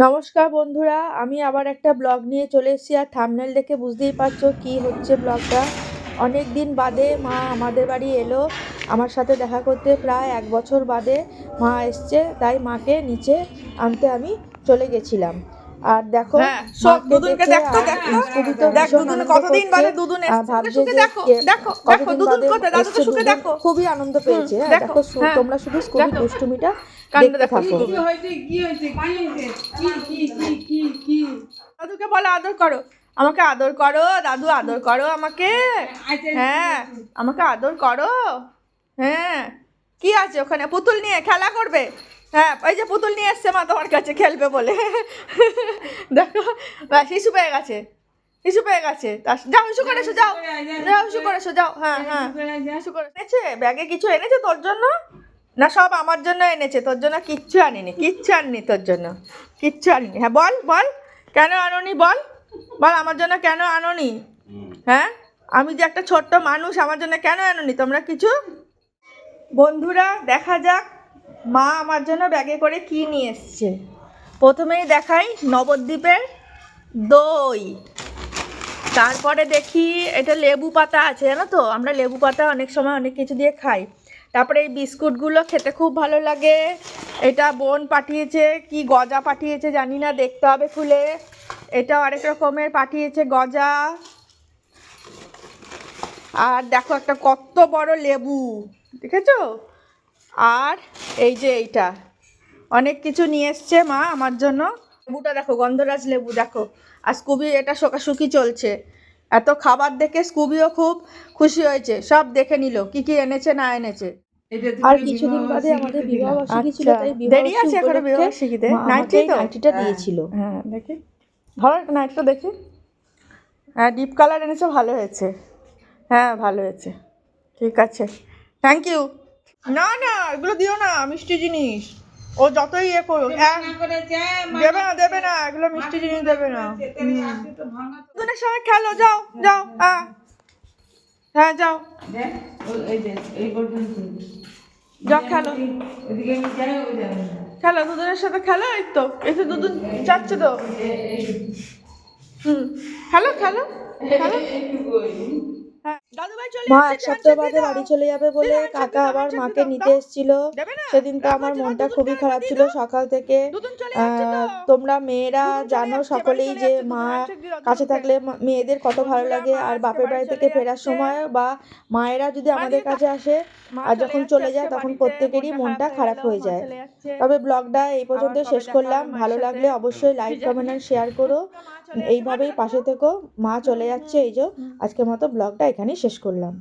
নমস্কার বন্ধুরা আমি আবার একটা ব্লগ নিয়ে চলে এসেছি আর থামনেল দেখে বুঝতেই পারছ কি হচ্ছে ব্লগটা অনেক দিন বাদে মা আমাদের বাড়ি এলো আমার সাথে দেখা করতে প্রায় এক বছর বাদে মা এসছে তাই মাকে নিচে আনতে আমি চলে গেছিলাম আর দেখো হ্যাঁ, সব দুদুনকে দেখে দেখ, দুদুন কতদিন বাদে দুদুন এসছে। দুদুন। খুবই আনন্দ পেয়েছে হ্যাঁ, দেখো, হ্যাঁ। তোমরা শুধু দেখো। দুষ্টুমিটা দেখতে থাকো। কি কি হয়েছে কি হয়েছে? কি কি কি কি কি কি? দাদুকে বলো আদর করো। আমাকে আদর করো দাদু আদর করো আমাকে। আচ্ছা, হ্যাঁ আমাকে আদর করো। হ্যাঁ। কি আছে ওখানে? পুতুল নিয়ে খেলা করবে? হ্যাঁ ওই যে পুতুল নিয়ে এসছে মা তোমার কাছে খেলবে বলে। দেখো ইস্যু পেয়ে গেছে। শিশু পেয়ে গেছে। তা যাও ইস্যু করে এসো যাও। যাও ইস্যু করে এসো যাও। হ্যাঁ হ্যাঁ। ইস্যু করে এনেছে? ব্যাগে কিছু এনেছে তোর জন্য? না, সব আমার জন্য এনেছে, তোর জন্য কিচ্ছু আনিনি কিচ্ছু আনিনি তোর জন্য, কিচ্ছু আনিনি। হ্যাঁ বল বল, কেন আনোনি, বল বল, আমার জন্য কেন আনোনি? হ্যাঁ আমি যে একটা ছোট্ট মানুষ, আমার জন্য কেন আনোনি? তোমরা কিছু? বন্ধুরা, দেখা যাক, মা আমার জন্য ব্যাগে করে কি নিয়ে এসছে। প্রথমেই দেখাই নবদ্বীপের দই। তারপরে দেখি, এটা লেবু পাতা আছে, জানো তো? আমরা লেবু পাতা অনেক সময় অনেক কিছু দিয়ে খাই। তারপরে এই বিস্কুটগুলো খেতে খুব ভালো লাগে। এটা বোন পাঠিয়েছে, কি গজা পাঠিয়েছে জানি না, দেখতে হবে খুলে। এটা আরেক রকমের পাঠিয়েছে গজা। আর দেখো একটা কত বড় লেবু, দেখেছ? আর এই যে এইটা, অনেক কিছু নিয়ে এসছে মা আমার জন্য। লেবুটা দেখো, গন্ধরাজ লেবু দেখো। আর স্কুবি, এটা শোকাশুকি চলছে। এত খাবার দেখে স্কুবিও খুব খুশি হয়েছে। সব দেখে নিল কি কি এনেছে না এনেছে। আর কিছুদিন বাদে আমাদের বিবাহ বার্ষিকী ছিল তাই আচ্ছা, দেরি আছে এখনও বিবাহ বিবাহ বার্ষিকীতে নাইটি তো? নাইটিটা দিয়েছিল। হ্যাঁ দেখি। ধরো নাইটটা দেখি। হ্যাঁ ডিপ কালার এনেছো ভালো হয়েছে। হ্যাঁ ভালো হয়েছে। ঠিক আছে। থ্যাংক ইউ না না এগুলো দিও না মিষ্টি জিনিস। ও যতই ইয়ে করুক হ্যাঁ দেবে না দেবে না এগুলো মিষ্টি জিনিস দেবে না দুজনের সঙ্গে খেলো যাও যাও হ্যাঁ হ্যাঁ যাও যাও খেলো খেলো দুজনের সাথে খেলো এই তো এই তো দুজন যাচ্ছে তো হুম খেলো খেলো খেলো হ্যাঁ মা এক সপ্তাহ বাদে। বাড়ি চলে যাবে বলে কাকা আবার মাকে নিতে। এসেছিল সেদিন তো আমার মনটা খুবই খারাপ ছিল সকাল থেকে। তোমরা মেয়েরা জানো সকলেই যে মা কাছে থাকলে মেয়েদের কত ভালো লাগে আর বাপের বাড়ি থেকে ফেরার সময় বা মায়েরা যদি আমাদের কাছে আসে আর যখন চলে যায় তখন প্রত্যেকেরই মনটা খারাপ হয়ে যায়। তবে ব্লগটা এই পর্যন্ত শেষ করলাম। ভালো লাগলে অবশ্যই লাইক কমেন্ট আর শেয়ার করো। এইভাবেই পাশে থেকো মা চলে যাচ্ছে এই যে আজকের মতো ব্লগটা এখানেই শেষ করলাম।